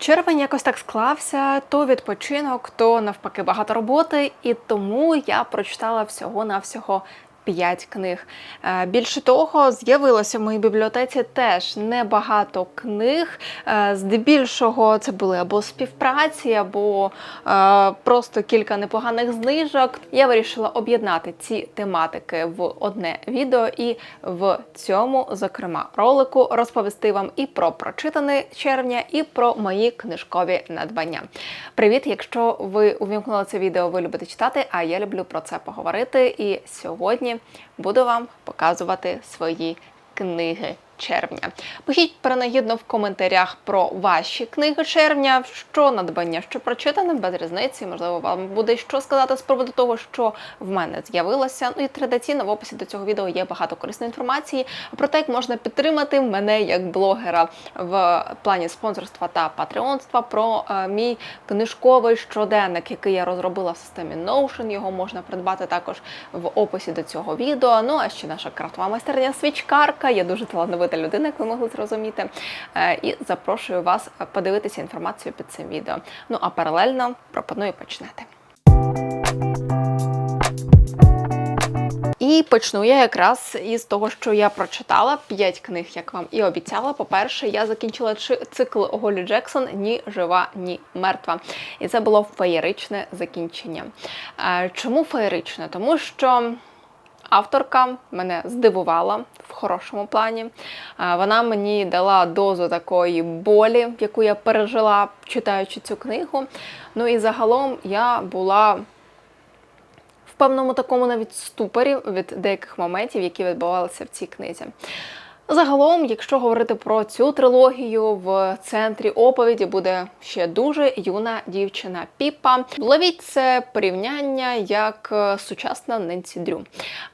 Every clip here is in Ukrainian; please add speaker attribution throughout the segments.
Speaker 1: Червень якось так склався, то відпочинок, то навпаки багато роботи, і тому я прочитала всього-навсього. П'ять книг. Е, Більше того, з'явилося в моїй бібліотеці теж небагато книг. Е, Здебільшого це були або співпраці, або е, просто кілька непоганих знижок. Я вирішила об'єднати ці тематики в одне відео і в цьому, зокрема, ролику розповісти вам і про прочитане червня, і про мої книжкові надбання. Привіт! Якщо ви увімкнули це відео, ви любите читати, а я люблю про це поговорити. І сьогодні буду вам показувати свої книги червня. Пишіть принагідно в коментарях про ваші книги червня, що надбання, що прочитане, без різниці. Можливо, вам буде що сказати з приводу того, що в мене з'явилося. Ну і традиційно в описі до цього відео є багато корисної інформації про те, як можна підтримати мене як блогера в плані спонсорства та патреонства. Про е, мій книжковий щоденник, який я розробила в системі Notion. Його можна придбати також в описі до цього відео. Ну а ще наша крафтова майстерня свічкарка. Я дуже талановита людина, як ви могли зрозуміти. Е, І запрошую вас подивитися інформацію під цим відео. Ну а паралельно пропоную починати. І почну я якраз із того, що я прочитала п'ять книг, як вам і обіцяла. По-перше, я закінчила чи- цикл Голі Джексон Ні жива, ні мертва. І це було феєричне закінчення. Е, Чому феєричне? Тому що. Авторка мене здивувала в хорошому плані. Вона мені дала дозу такої болі, яку я пережила, читаючи цю книгу. Ну і загалом я була в певному такому навіть ступорі від деяких моментів, які відбувалися в цій книзі. Загалом, якщо говорити про цю трилогію, в центрі оповіді буде ще дуже юна дівчина Піпа. Ловіть це порівняння як е, сучасна Ненсі Дрю.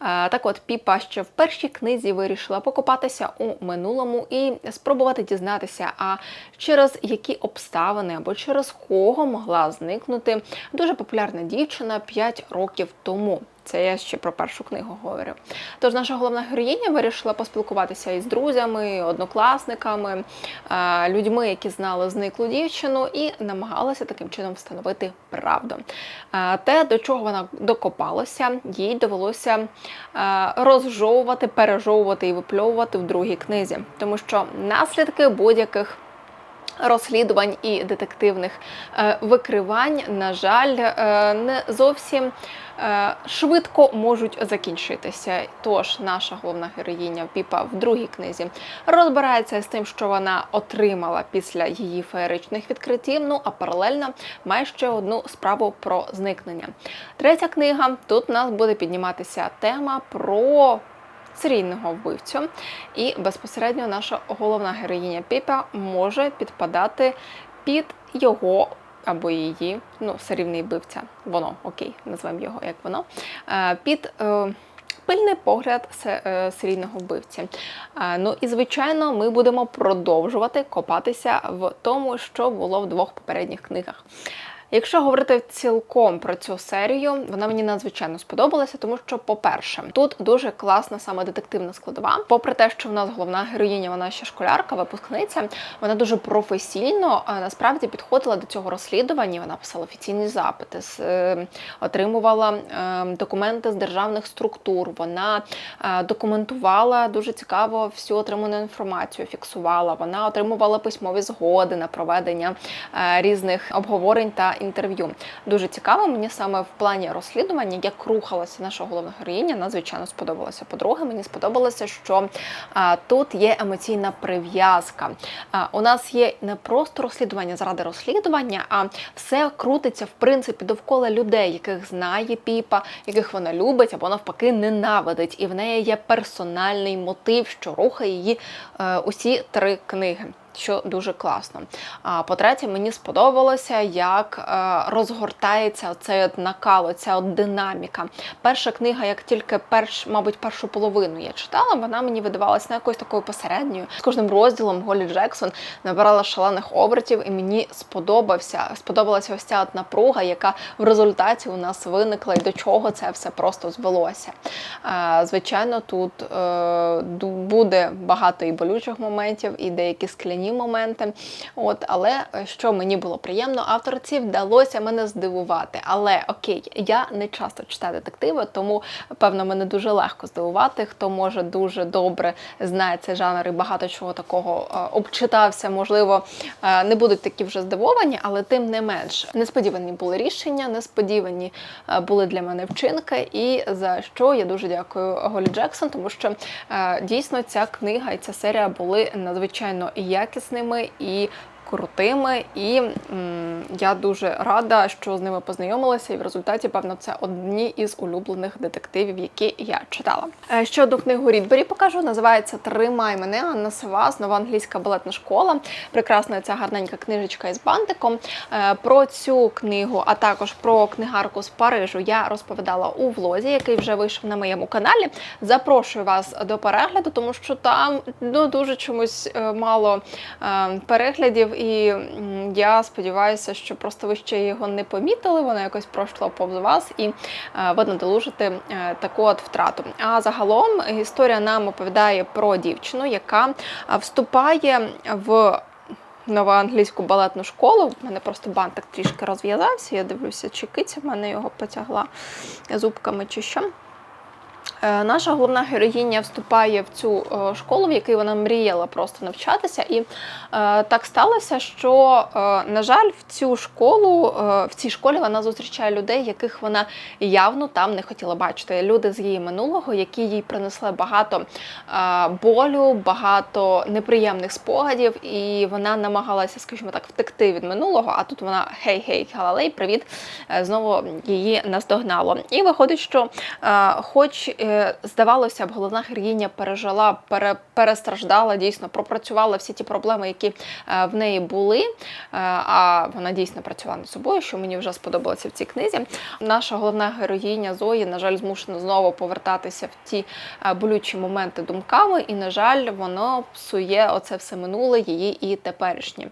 Speaker 1: Е, Так от, Піпа ще в першій книзі вирішила покопатися у минулому і спробувати дізнатися, а через які обставини або через кого могла зникнути дуже популярна дівчина 5 років тому. Це я ще про першу книгу говорю. Тож наша головна героїня вирішила поспілкуватися із друзями, однокласниками, е, людьми, які знали зниклу дівчину, і намагалася таким чином встановити правду. Е, Те, до чого вона докопалася, їй довелося е, розжовувати, пережовувати і випльовувати в другій книзі, тому що наслідки будь-яких розслідувань і детективних е, викривань, на жаль, е, не зовсім е, швидко можуть закінчитися. Тож наша головна героїня Піпа в другій книзі розбирається з тим, що вона отримала після її феєричних відкриттів. Ну а паралельно має ще одну справу про зникнення. Третя книга тут у нас буде підніматися тема про серійного вбивцю, і безпосередньо наша головна героїня Піпа може підпадати під його. Або її, ну, серійний вбивця, воно, окей, назвемо його як воно, е, під е, пильний погляд е, серійного вбивці. Е, Ну і звичайно, ми будемо продовжувати копатися в тому, що було в двох попередніх книгах. Якщо говорити цілком про цю серію, вона мені надзвичайно сподобалася, тому що, по-перше, тут дуже класна саме детективна складова. Попри те, що в нас головна героїня, вона ще школярка, випускниця, вона дуже професійно насправді підходила до цього розслідування. Вона писала офіційні запити, е, отримувала е, документи з державних структур. Вона е, документувала дуже цікаво всю отриману інформацію, фіксувала. Вона отримувала письмові згоди на проведення е, різних обговорень та інтерв'ю. Дуже цікаво мені саме в плані розслідування, як рухалася наша головна героїня, надзвичайно сподобалося. По-друге, мені сподобалося, що а, тут є емоційна прив'язка. У нас є не просто розслідування заради розслідування, а все крутиться в принципі довкола людей, яких знає Піпа, яких вона любить або навпаки ненавидить. І в неї є персональний мотив, що рухає її е, усі три книги що дуже класно. А по-третє, мені сподобалося, як е, розгортається цей накал, ця от динаміка. Перша книга, як тільки перш, мабуть, першу половину я читала, вона мені видавалася не якоюсь такою посередньою. З кожним розділом Голі Джексон набирала шалених обертів, і мені сподобався, сподобалася ось ця от напруга, яка в результаті у нас виникла, і до чого це все просто звелося. Е, звичайно, тут е, буде багато і болючих моментів, і деякі скляні сумні моменти. От, але е, що мені було приємно, авторці вдалося мене здивувати. Але окей, я не часто читаю детективи, тому певно мене дуже легко здивувати. Хто може дуже добре знає цей жанр і багато чого такого е, обчитався, можливо, е, не будуть такі вже здивовані, але тим не менш несподівані були рішення, несподівані були для мене вчинки, і за що я дуже дякую Голі Джексон, тому що дійсно ця книга і ця серія були надзвичайно і якісними і. Крутими, і м, я дуже рада, що з ними познайомилася, і в результаті, певно, це одні із улюблених детективів, які я читала. Е, Ще одну книгу Рідбері покажу. Називається Тримай мене Анна Савас, нова англійська балетна школа. Прекрасна ця гарненька книжечка із бантиком. Е, Про цю книгу, а також про книгарку з Парижу я розповідала у влозі, який вже вийшов на моєму каналі. Запрошую вас до перегляду, тому що там ну дуже чомусь е, мало переглядів, і я сподіваюся, що просто ви ще його не помітили. Воно якось пройшло повз вас, і е, ви надолужите е, таку от втрату. А загалом історія нам оповідає про дівчину, яка е, вступає в новоанглійську балетну школу. У мене просто бантик трішки розв'язався. Я дивлюся, чи киця в мене його потягла зубками чи що. Е, Наша головна героїня вступає в цю е, школу, в якій вона мріяла просто навчатися, і е, так сталося, що, на жаль, в цю школу, в цій школі вона зустрічає людей, яких вона явно там не хотіла бачити. Люди з її минулого, які їй принесли багато болю, багато неприємних спогадів, і вона намагалася, скажімо так, втекти від минулого. А тут вона гей-гей, галалей, привіт, знову її наздогнало. І виходить, що, хоч здавалося б, головна героїня пережила, пере, перестраждала, дійсно пропрацювала всі ті проблеми, які е, в неї були. Е, а вона дійсно працювала над собою, що мені вже сподобалося в цій книзі. Наша головна героїня Зої, на жаль, змушена знову повертатися в ті е, болючі моменти думками, і, на жаль, воно псує оце все минуле, її і теперішнє.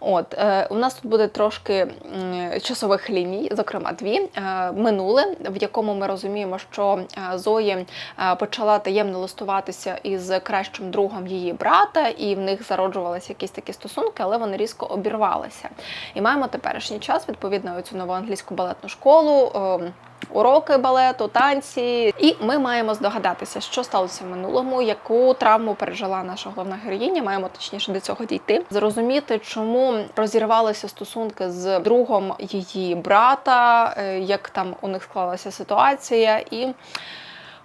Speaker 1: От у нас тут буде трошки часових ліній, зокрема дві. Минуле, в якому ми розуміємо, що Зої е, почала таємно листуватися із кращим другом її брата, і в них зароджувалися якісь такі стосунки, але вони різко обірвалися. І маємо теперішній час, відповідно, цю нову англійську балетну школу. е, Уроки балету, танці, і ми маємо здогадатися, що сталося в минулому, яку травму пережила наша головна героїня. Маємо точніше до цього дійти, зрозуміти, чому розірвалися стосунки з другом її брата, е, як там у них склалася ситуація, і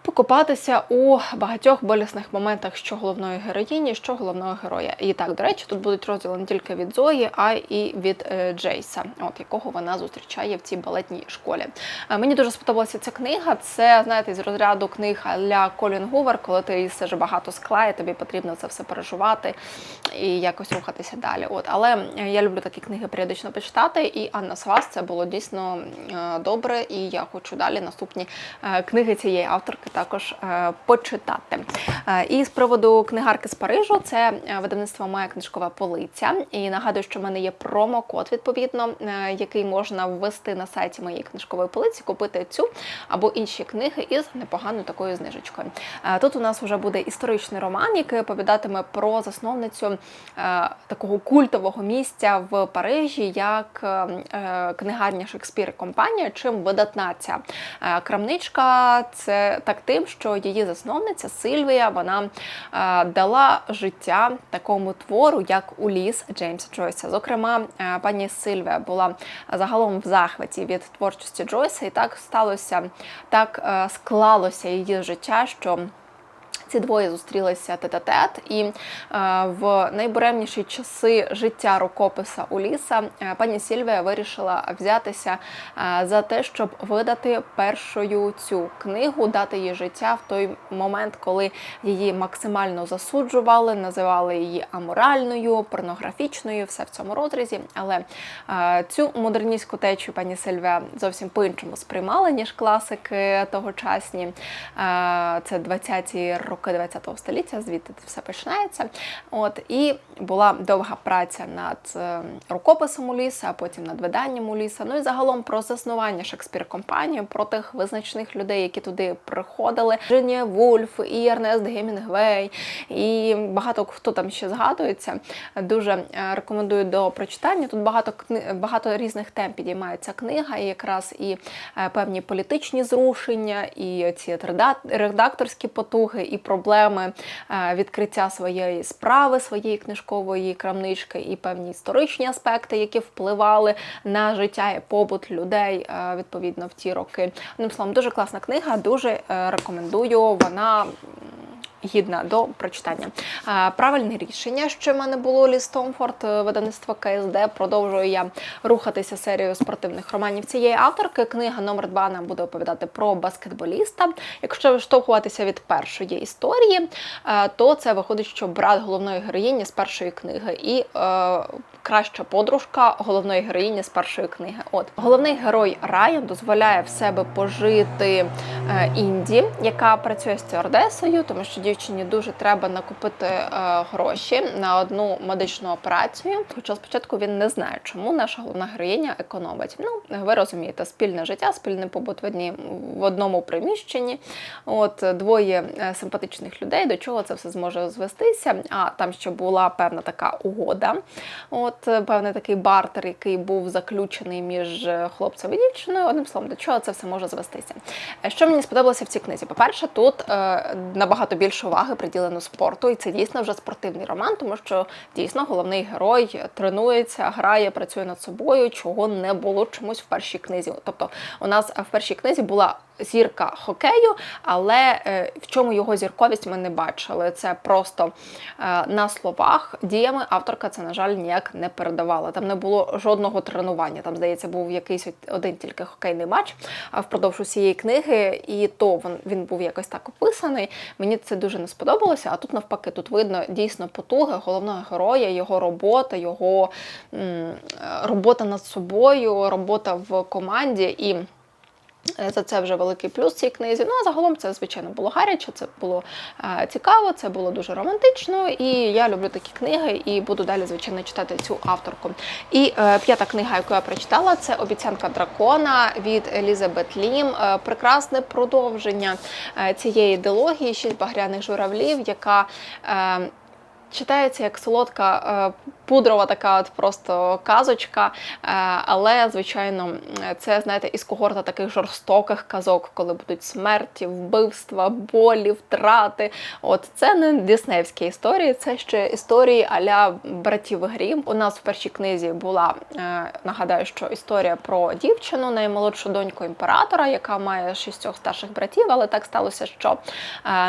Speaker 1: покопатися у багатьох болісних моментах, що головної героїні, що головного героя. І так, до речі, тут будуть розділи не тільки від Зої, а і від е, Джейса, от якого вона зустрічає в цій балетній школі. Е, Мені дуже сподобалася ця книга. Це знаєте, з розряду книг для Колін Гувер, коли ти їсиш багато скла, і тобі потрібно це все переживати і якось рухатися далі. От, але я люблю такі книги періодично почитати. І Анна Свас це було дійсно е, добре, і я хочу далі наступні книги цієї авторки також е, почитати. Е, І з приводу книгарки з Парижу, це е, видавництво Моя книжкова полиця. І нагадую, що в мене є промокод, відповідно, який можна ввести на сайті моєї книжкової полиці, купити цю або інші книги із непоганою такою знижечкою. Тут у нас вже буде історичний роман, який оповідатиме про засновницю такого культового місця в Парижі, як книгарня Шекспір і компанія. Чим видатна ця крамничка? Це так тим, що її засновниця Сильвія вона е, дала життя такому твору, як Уліс Джеймса Джойса. Зокрема, е, пані Сильвія була загалом в захваті від творчості Джойса, і так сталося, так е, склалося її життя, що ці двоє зустрілися тет-а-тет, і е, в найбуремніші часи життя рукописа Уліса е, пані Сільвія вирішила взятися е, за те, щоб видати першою цю книгу, дати їй життя в той момент, коли її максимально засуджували, називали її аморальною, порнографічною, все в цьому розрізі. Але цю модерністську течію пані Сильвія зовсім по-іншому сприймала, ніж класики тогочасні. Це 20-ті роки роки ХХ століття, звідти все починається. От і була довга праця над е, рукописом Уліса, а потім над виданням Уліса. Ну і загалом про заснування Шекспір компанії, про тих визначних людей, які туди приходили. Жинія Вульф і Ернест Гемінгвей, і багато хто там ще згадується. Дуже е, рекомендую до прочитання. Тут багато багато різних тем підіймається книга, і якраз і е, певні політичні зрушення, і ці редакторські потуги, і проблеми е, відкриття своєї справи, своєї книжкової крамнички, і певні історичні аспекти, які впливали на життя і побут людей е, відповідно в ті роки. Одним словом, дуже класна книга, дуже е, рекомендую. Вона. Гідна до прочитання. Правильне рішення, що в мене було Ліс Томфорд, е, видавництво КСД. Продовжую я рухатися серією спортивних романів цієї авторки. Книга номер 2 нам буде оповідати про баскетболіста. Якщо виштовхуватися від першої історії, е, то це виходить, що брат головної героїні з першої книги і е, краща подружка головної героїні з першої книги. От головний герой Райан дозволяє в себе пожити е, Інді, яка працює стюардесою, тому що дівчині дуже треба накопити е, гроші на одну медичну операцію. Хоча спочатку він не знає, чому наша головна героїня економить. Ну, ви розумієте, спільне життя, спільний побут в одній в одному приміщенні. От двоє е, симпатичних людей, до чого це все зможе звестися. А там ще була певна така угода. От певний такий бартер, який був заключений між е, хлопцем і дівчиною. Одним словом, до чого це все може звестися. Е, Що мені сподобалося в цій книзі? По-перше, тут е, набагато більше уваги приділено спорту, і це дійсно вже спортивний роман, тому що дійсно головний герой тренується, грає, працює над собою, чого не було чомусь в першій книзі. Тобто, у нас е, в першій книзі була зірка хокею, але е, в чому його зірковість ми не бачили. Це просто е, на словах діями авторка це, на жаль, ніяк не передавала. Там не було жодного тренування. Там, здається, був якийсь один тільки хокейний матч впродовж усієї книги, і то він, був якось так описаний. Мені це дуже не сподобалося. А тут навпаки, тут видно дійсно потуги головного героя, його робота, його робота над собою, робота в команді і. Е, За це вже великий плюс цій книзі. Ну а загалом це звичайно було гаряче, це було е, цікаво, це було дуже романтично. І я люблю такі книги і буду далі, звичайно, читати цю авторку. І е, п'ята книга, яку я прочитала, це Обіцянка дракона від Елізабет Лім. Е, прекрасне продовження е, цієї ідеології шість багряних журавлів, яка е, читається як солодка. е, Пудрова така от просто казочка, е, але звичайно, це знаєте із когорта таких жорстоких казок, коли будуть смерті, вбивства, болі, втрати. От це не диснеївські історії, це ще історії аля братів Грім. У нас в першій книзі була е, нагадаю, що історія про дівчину, наймолодшу доньку імператора, яка має шістьох старших братів, але так сталося, що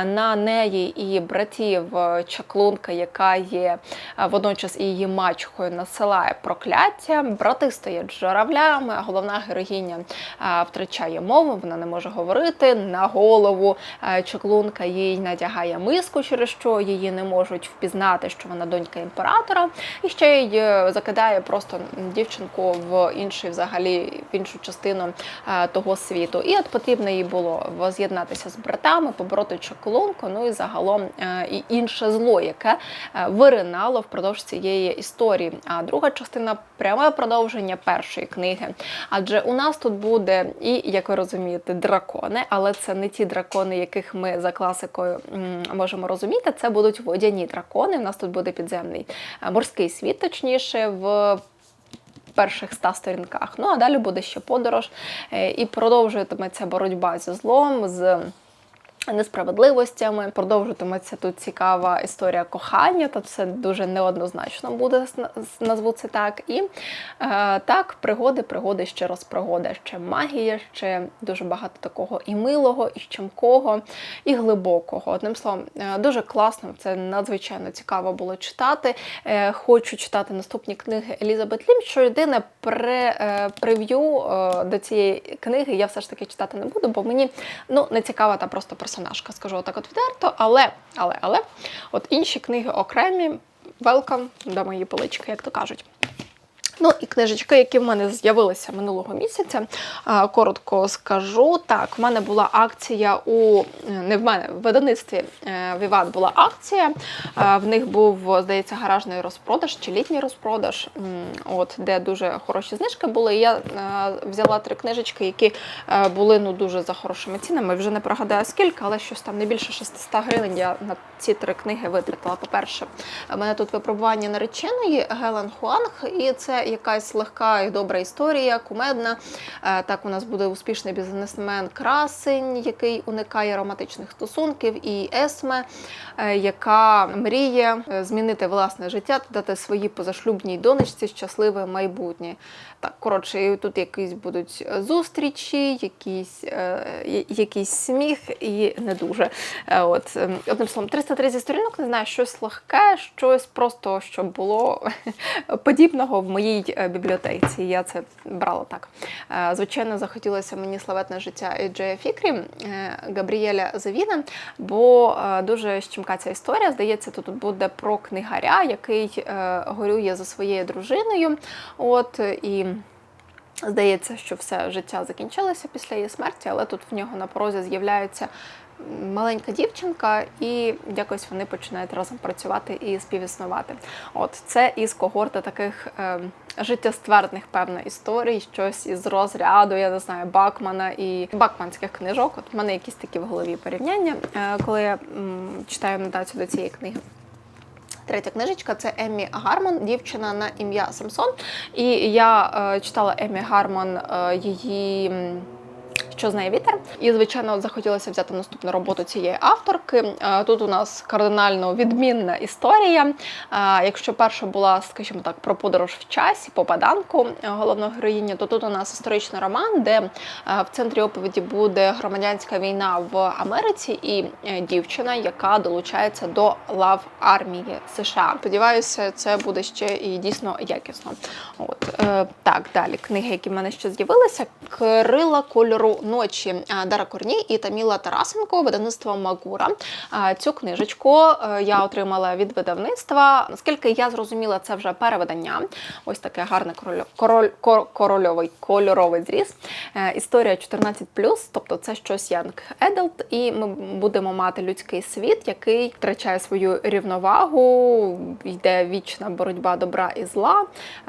Speaker 1: на неї і братів чаклунка, яка є е, водночас і її мачхою, насилає прокляття. Брати стоять журавлями, а головна героїня е, втрачає мову, вона не може говорити. На голову е, чаклунка їй надягає миску, через що її не можуть впізнати, що вона донька імператора, і ще й закидає просто дівчинку в інший, взагалі в іншу частину того світу. І от потрібно їй було воз'єднатися з братами, побороти чаклунку, ну і загалом і інше зло, яке виринало впродовж цієї історії. А друга частина пряме продовження першої книги. Адже у нас тут буде і, як ви розумієте, дракони, але це не ті дракони, яких ми за класикою можемо розуміти. Це будуть водяні дракони. У нас тут буде підземний е, морський світ, точніше, в перших ста сторінках. Ну а далі буде ще подорож, е, і продовжуватиметься боротьба зі злом. з Несправедливостями продовжуватиметься тут цікава історія кохання, та все дуже неоднозначно буде назву це так. І е, так, пригоди, пригоди, ще раз пригода, ще магія, ще дуже багато такого і милого, і щемкого, і глибокого. Одним словом, е, дуже класно, це надзвичайно цікаво було читати. Е, хочу читати наступні книги Елізабет Лім. Що єдине пре, е, прев'ю е, до цієї книги я все ж таки читати не буду, бо мені ну, не цікава та просто персонажка, скажу так от відверто. Але, але, але, от інші книги окремі, welcome до моєї полички, як то кажуть. Ну і книжечки, які в мене з'явилися минулого місяця. Коротко скажу. Так, в мене була акція у не в мене в видавництві е, Віват була акція. Е, В них був, здається, гаражний розпродаж чи літній розпродаж, от де дуже хороші знижки були. Я е, взяла три книжечки, які е, були ну дуже за хорошими цінами. Вже не пригадаю скільки, але щось там не більше 600 гривень. Я на ці три книги витратила. По-перше, мене тут випробування нареченої Гелен Хуанг, і це якась легка і добра історія, кумедна. Е, Так, у нас буде успішний бізнесмен красень, який уникає романтичних стосунків, і Есме, е, яка мріє е, змінити власне життя та дати своїй позашлюбній донечці щасливе майбутнє. Так, коротше, тут якісь будуть зустрічі, якісь, якийсь сміх і не дуже. От, одним словом, 330 сторінок, не знаю, щось легке, щось просто, щоб було подібного в моїй е, бібліотеці. Я це брала так. Е, Звичайно, захотілося мені славетне життя Еджея Фікрі е, Габріеля Завіна, бо дуже щемка ця історія. Здається, тут буде про книгаря, який горює за своєю дружиною. От і. Здається, що все життя закінчилося після її смерті, але тут в нього на порозі з'являється маленька дівчинка, і якось вони починають разом працювати і співіснувати. От це із когорти таких е, життєствердних певна історій, щось із розряду, я не знаю, Бакмана і бакманських книжок. От в мене якісь такі в голові порівняння, е, коли я читаю нотацію до цієї книги. Третя книжечка це Еммі Гармон, дівчина на ім'я Самсон. І я е, читала Еммі Гармон е, її. Що знає вітер, і звичайно захотілося взяти наступну роботу цієї авторки. Е, Тут у нас кардинально відмінна історія. Е, Якщо перша була, скажімо так, про подорож в часі, попаданку е, головної героїні, то тут у нас історичний роман, де в центрі оповіді буде громадянська війна в Америці і дівчина, яка долучається до лав армії США. Сподіваюся, це буде ще і дійсно якісно. От так, далі книги, які в мене ще з'явилися: Крила кольору ночі е, Дара Корній і Таміла Тарасенко, видавництво Магура. Е, Цю книжечку е, я отримала від видавництва. Наскільки я зрозуміла, це вже перевидання. Ось таке гарне король, король, корольовий кольоровий зріз. Історія 14+, тобто це щось young adult, і ми будемо мати людський світ, який втрачає свою рівновагу, йде вічна боротьба добра і зла,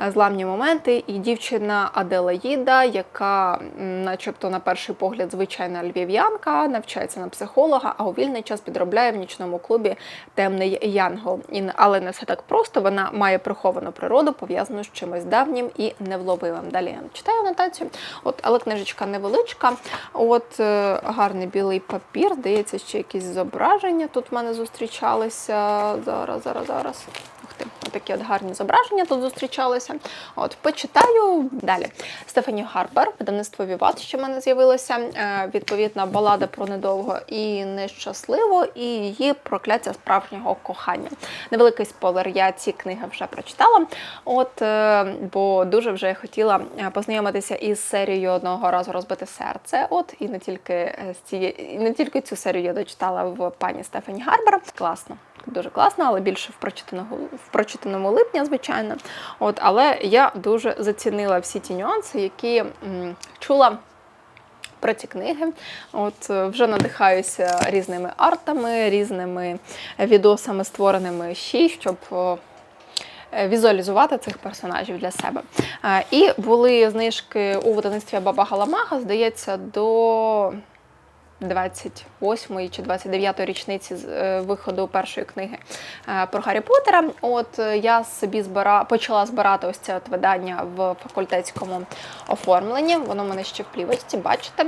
Speaker 1: зламні моменти. І дівчина Аделаїда, яка, начебто, на перший погляд, звичайна львів'янка, навчається на психолога, а у вільний час підробляє в нічному клубі темний янгол. Але не все так просто. Вона має приховану природу, пов'язану з чимось давнім і невловимим. Далі я читаю анотацію. От, але книжечка невеличка. От е, гарний білий папір, здається, ще якісь зображення тут в мене зустрічалися. Зараз, зараз, зараз. Такі от гарні зображення тут зустрічалися. От, почитаю далі. Стефані Гарпер, видавництво Віват, що в мене з'явилося. Е, відповідна балада про недовго і нещасливо, і її прокляття справжнього кохання. Невеликий спойлер, я ці книги вже прочитала. От, е, бо дуже вже хотіла е, познайомитися із серією одного разу розбите серце. От, і не тільки з цієї, не тільки цю серію я дочитала в пані Стефані Гарбер. Класно. Дуже класно, але більше в прочитаного в прочитаному липня, звичайно. От, але я дуже зацінила всі ті нюанси, які м, чула про ці книги. От е, вже надихаюся різними артами, різними відосами, створеними ще, щоб. е, Візуалізувати цих персонажів для себе. Е, І були знижки у видавництві Баба Галамага, здається, до 28 чи 29-ї річниці з, е, виходу першої книги е, про Гаррі Поттера. От е, я собі збира... почала збирати ось це от видання в факультетському оформленні. Воно в мене ще в плівочці, бачите.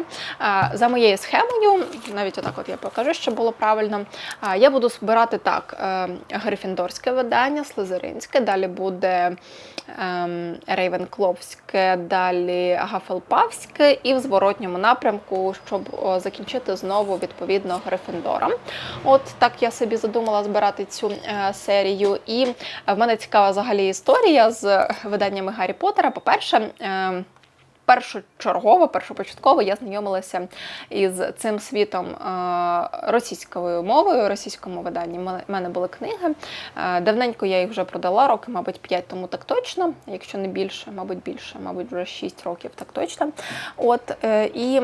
Speaker 1: За моєю схемою, навіть отак от я покажу, що було правильно. Я буду збирати так: Грифіндорське видання, Слизеринське, далі буде ем, Рейвенкловське, далі Гафелпавське і в зворотньому напрямку, щоб о, закінчити знову відповідно Грифіндором. От так я собі задумала збирати цю е, серію. І в мене цікава взагалі історія з виданнями Гаррі Поттера. По-перше, е, першочергово, першопочатково я знайомилася із цим світом е, російською мовою, російському виданні. У мене- були книги. Е, Давненько я їх вже продала, роки, мабуть, 5 тому так точно, якщо не більше, мабуть, більше, мабуть, вже 6 років так точно. От е, і.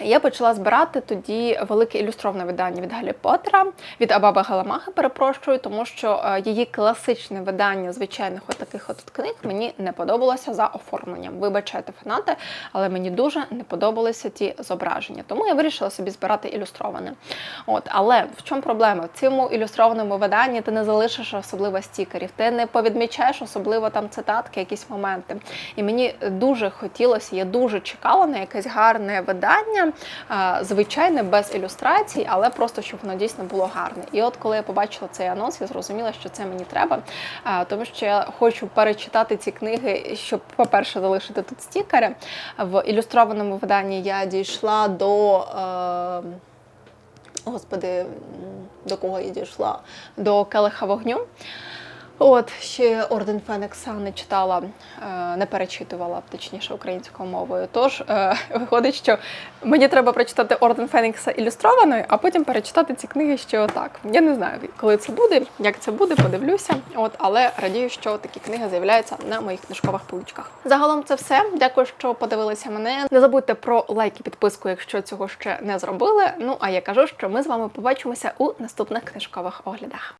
Speaker 1: Я почала збирати тоді велике ілюстроване видання від Галі Поттера, від Абаба Галамаха, перепрошую, тому що е, її класичне видання звичайних от таких от книг мені не подобалося за оформленням. Вибачайте, фанати, але мені дуже не подобалися ті зображення. Тому я вирішила собі збирати ілюстроване. От, але в чому проблема? В цьому ілюстрованому виданні ти не залишиш особливо стікерів, ти не повідмічаєш особливо там цитатки, якісь моменти. І мені дуже хотілося, я дуже чекала на якесь гарне видання, е, звичайне, без ілюстрацій, але просто щоб воно дійсно було гарне. І от коли я побачила цей анонс, я зрозуміла, що це мені треба, е, тому що я хочу перечитати ці книги, щоб, по-перше, залишити тут стікери. В ілюстрованому виданні я дійшла до. Е, Господи, до кого я дійшла? До Келиха вогню. От ще Орден Фенекса не читала, е, не перечитувала, точніше, українською мовою. Тож е, виходить, що мені треба прочитати Орден Фенікса ілюстрованою, а потім перечитати ці книги ще отак. Я не знаю, коли це буде, як це буде, подивлюся. От, але радію, що такі книги з'являються на моїх книжкових поличках. Загалом це все. Дякую, що подивилися мене. Не забудьте про лайк і підписку, якщо цього ще не зробили. Ну а я кажу, що ми з вами побачимося у наступних книжкових оглядах.